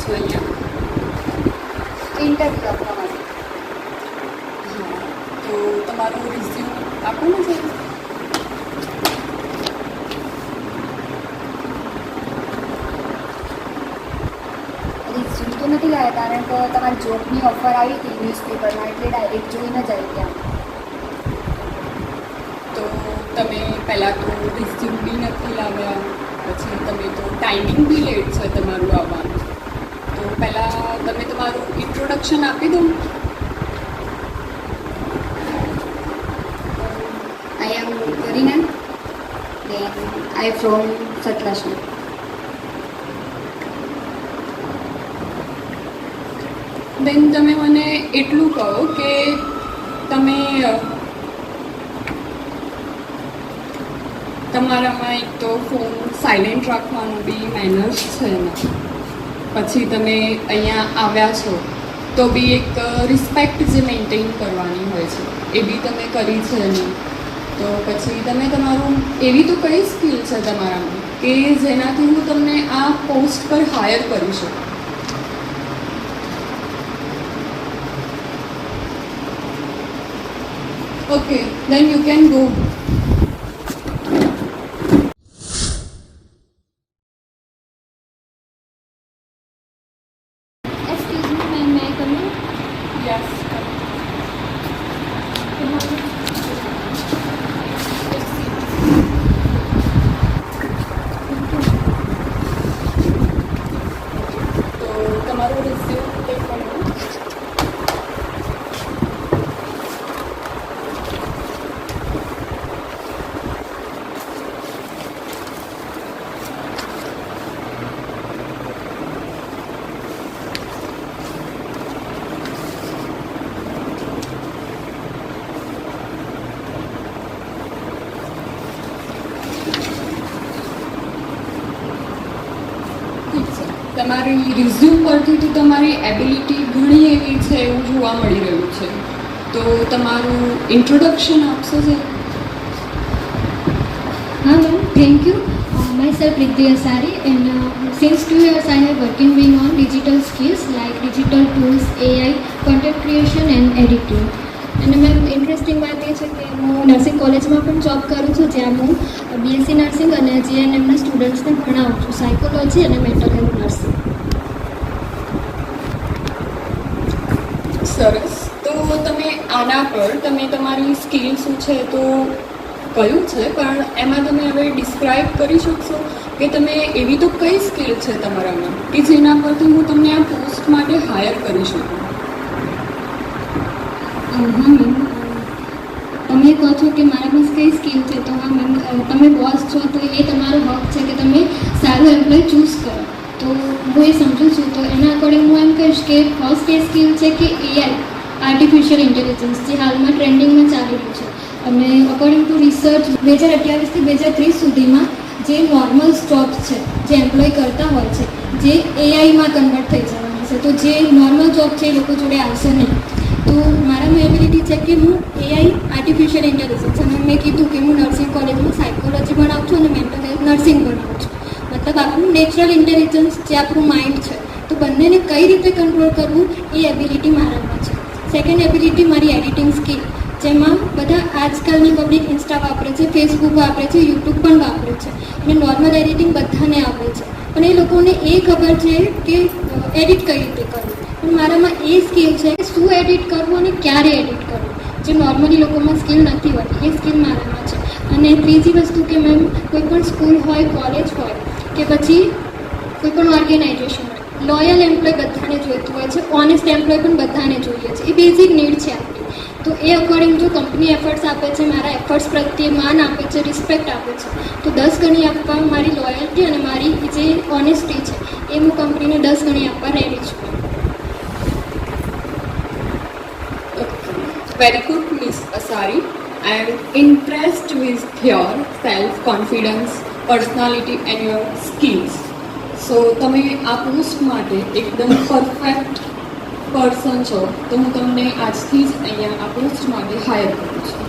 છો અહીંયા ઇન્ટરવ્યૂ આપવા માટે હા તો તમારું રિઝ્યુમ આપો ને જરા. રિઝ્યુમ તો નથી લાવ્યા કારણ કે તમારી જોબની ઓફર આવી હતી ન્યૂઝપેપરમાં એટલે ડાયરેક્ટ જોઈને જ આવી ગયા તો તમે પહેલાં તો રિઝ્યુમ બી નથી લાવ્યા પછી તમે તો ટાઈમિંગ બી લેટ છે તમારું આવવાનું પહેલાં તમે તમારું ઇન્ટ્રોડક્શન આપી દો. આઈ એમ કરીના દેન આઈ ફ્રોમ સતલાસમાં બેન તમે મને એટલું કહો કે તમે તમારામાં એક તો ફોન સાયલેન્ટ રાખવાનું બી મેનર્સ છે ને પછી તમે અહીંયા આવ્યા છો તો બી એક રિસ્પેક્ટ જે મેન્ટેન કરવાની હોય છે એ બી તમે કરી છે નહીં તો પછી તમે તમારું એવી તો કઈ સ્કિલ છે તમારામાં કે જેનાથી હું તમને આ પોસ્ટ પર હાયર કરી શકું Okay, then you can go. Excuse me, ma'am, may I come in? Yes. તો તમારો રિઝ્યુમ એક કરો ઠીક છે તમારી રિઝ્યુમ પરથી તો તમારી એબિલિટી ઘણી એવી છે એવું જોવા મળી રહ્યું છે. તો તમારું ઇન્ટ્રોડક્શન આપશો છે હા ma'am thank you myself Riddhi Asari and uh, since two years I have working being on digital skills like digital tools, AI, content creation and editing. અને મેમ ઇન્ટરેસ્ટિંગ વાત એ છે કે હું નર્સિંગ કોલેજમાં પણ જોબ કરું છું જ્યાં હું બીએસસી નર્સિંગ અને જીએનએમના સ્ટુડન્ટ્સને ભણાવું છું સાયકોલોજી અને મેન્ટલ હેલ્થ નર્સિંગ સરસ તો તમે આના પર તમે તમારી સ્કિલ શું છે તો કયું છે? પણ એમાં તમે હવે ડિસ્ક્રાઇબ કરી શકશો કે તમે એવી તો કઈ સ્કિલ છે તમારામાં કે જેના પરથી હું તમને આ પોસ્ટ માટે હાયર કરી શકું? તમે કહો છો કે મારા પાસે કઈ સ્કિલ છે? તો તમે બોસ છો તો એ તમારો હક છે કે તમે સારું એમ્પ્લોય ચૂઝ કરો. તો હું એ સમજું છું. તો એના અકોર્ડિંગ હું એમ કહીશ કે ફર્સ્ટ એ સ્કિલ છે કે એઆઈ આર્ટિફિશિયલ ઇન્ટેલિજન્સ જે હાલમાં ટ્રેન્ડિંગમાં ચાલી રહ્યું છે. અને અકોર્ડિંગ ટુ રિસર્ચ બે હજાર અઠ્યાવીસથી બે હજાર ત્રીસ સુધીમાં જે નોર્મલ જોબ્સ છે, જે એમ્પ્લોય કરતા હોય છે, જે એઆઈમાં કન્વર્ટ થઈ જવાના છે. તો જે નોર્મલ જોબ છે એ લોકો જોડે આવશે નહીં. તો મારામાં એબિલિટી છે કે હું એઆઈ આર્ટિફિશિયલ ઇન્ટેલિજન્સ અને મેં કીધું કે હું નર્સિંગ કોલેજમાં સાયકોલોજી ભણાવું છું અને મેન્ટલ હેલ્થ નર્સિંગ ભણાવું છું. મતલબ આપણું નેચરલ ઇન્ટેલિજન્સ જે આપણું માઇન્ડ છે, તો બંનેને કઈ રીતે કંટ્રોલ કરવું એ એબિલિટી મારામાં છે. સેકન્ડ એબિલિટી મારી એડિટિંગ સ્કિલ જેમાં બધા આજકાલની પબ્લિક ઇન્સ્ટા વાપરે છે ફેસબુક વાપરે છે યુટ્યુબ પણ વાપરે છે અને નોર્મલ એડિટિંગ બધાને આવડે છે. પણ એ લોકોને એ ખબર છે કે એડિટ કઈ રીતે કરવું. પણ મારામાં એ સ્કિલ છે કે શું એડિટ કરવું અને ક્યારે એડિટ કરવું. જે નોર્મલી લોકોમાં સ્કિલ નથી હોતી, એ સ્કિલ મારામાં છે. અને ત્રીજી વસ્તુ કે મેમ, કોઈ પણ સ્કૂલ હોય કોલેજ હોય કે પછી કોઈ પણ ઓર્ગેનાઇઝેશન લોયલ એમ્પ્લોય બધાને જોઈતું હોય છે ઓનેસ્ટ એમ્પ્લોય પણ બધાને જોઈએ છે. એ બેઝિક નીડ છે આપણી. તો એ અકોર્ડિંગ જો કંપની એફર્ટ્સ આપે છે મારા એફર્ટ્સ પ્રત્યે માન આપે છે રિસ્પેક્ટ આપે છે તો દસ ગણી આપવા મારી લોયલ્ટી અને મારી જે ઓનેસ્ટી છે એ હું કંપનીને દસ ગણી આપવા રેડી છું. Very good miss Asari. I am impressed with your self-confidence, personality and your skills so તમે આ પોસ્ટ માટે એકદમ પરફેક્ટ પર્સન છો. તો હું તમને આજથી જ અહીંયા આ પોસ્ટ માટે હાયર કરું છું.